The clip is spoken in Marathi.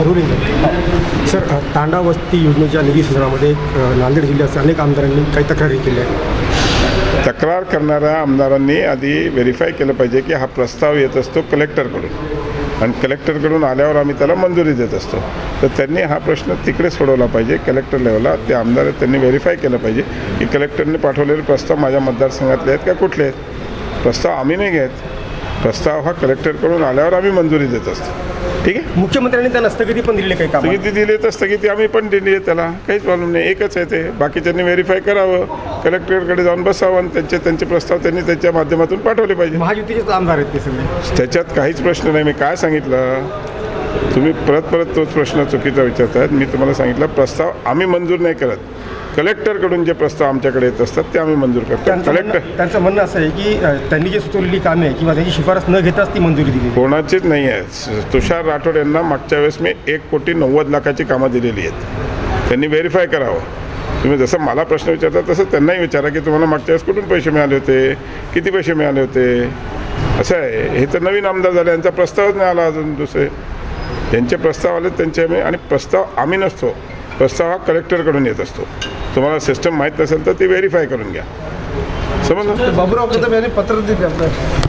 जरुरी सर तांडावस्ती तांडा वस्ती योजनेच्या निधी संदर्भामध्ये नांदेड जिल्ह्याच्या अनेक आमदारांनी काही तक्रारी केल्या आहेत. तक्रार करणाऱ्या आमदारांनी आधी व्हेरीफाय केलं पाहिजे की हा प्रस्ताव येत असतो कलेक्टरकडून आणि कलेक्टरकडून आल्यावर आम्ही त्याला मंजुरी देत असतो. तर त्यांनी हा प्रश्न तिकडे सोडवला पाहिजे. कलेक्टर लेवलला ते आमदार त्यांनी व्हेरीफाय केलं पाहिजे की कलेक्टरने पाठवलेले प्रस्ताव माझ्या मतदारसंघातले आहेत का कुठले आहेत? प्रस्ताव आम्ही नाही घेत. प्रस्ताव हा कलेक्टरकडून आल्यावर आम्ही मंजुरी देत असतो. ठीक आहे? मुख्यमंत्र्यांनी त्यांना स्थगिती पण दिलेली आहे काही काम स्थगिती दिली तर स्थगिती आम्ही पण दिली आहे त्याला. काहीच प्रॉब्लेम नाही. एकच आहे ते. बाकीच्यांनी व्हेरीफाय करावं. कलेक्टरकडे जाऊन बसावं आणि त्यांचे त्यांचे प्रस्ताव त्यांनी त्याच्या माध्यमातून पाठवले पाहिजे. महायुतीचेच आमदार आहेत ते सगळे. त्याच्यात काहीच प्रश्न नाही. मी काय सांगितलं? तुम्ही परत परत तोच प्रश्न चुकीचा विचारतायत. मी तुम्हाला सांगितलं प्रस्ताव आम्ही मंजूर नाही करत. कलेक्टरकडून जे प्रस्ताव आमच्याकडे येत असतात ते आम्ही मंजूर करतो. कलेक्टर त्यांचं म्हणणं असं आहे की त्यांनी जी सुचवलेली कामे आहे किंवा त्यांची शिफारस न घेताच ती मंजुरी दिली कोणाचीच नाही आहे. तुषार राठोड यांना मागच्या वेळेस मी एक कोटी नव्वद लाखाची कामं दिलेली आहेत. त्यांनी व्हेरीफाय करावं. तुम्ही जसं मला प्रश्न विचारता तसं त्यांनाही विचारा की तुम्हाला मागच्या वेळेस कुठून पैसे मिळाले होते? किती पैसे मिळाले होते? असं आहे. हे तर नवीन आमदार झाले यांचा प्रस्तावच नाही आला अजून दुसरे. त्यांचे प्रस्ताव आले त्यांचे आम्ही आणि प्रस्ताव आम्ही नसतो. प्रस्ताव हा कलेक्टरकडून येत असतो. तुम्हाला सिस्टम माहीत नसेल तर ती व्हेरीफाय करून घ्या. समजलं? बाबूराव कदम यांनी पत्र दिले आपलं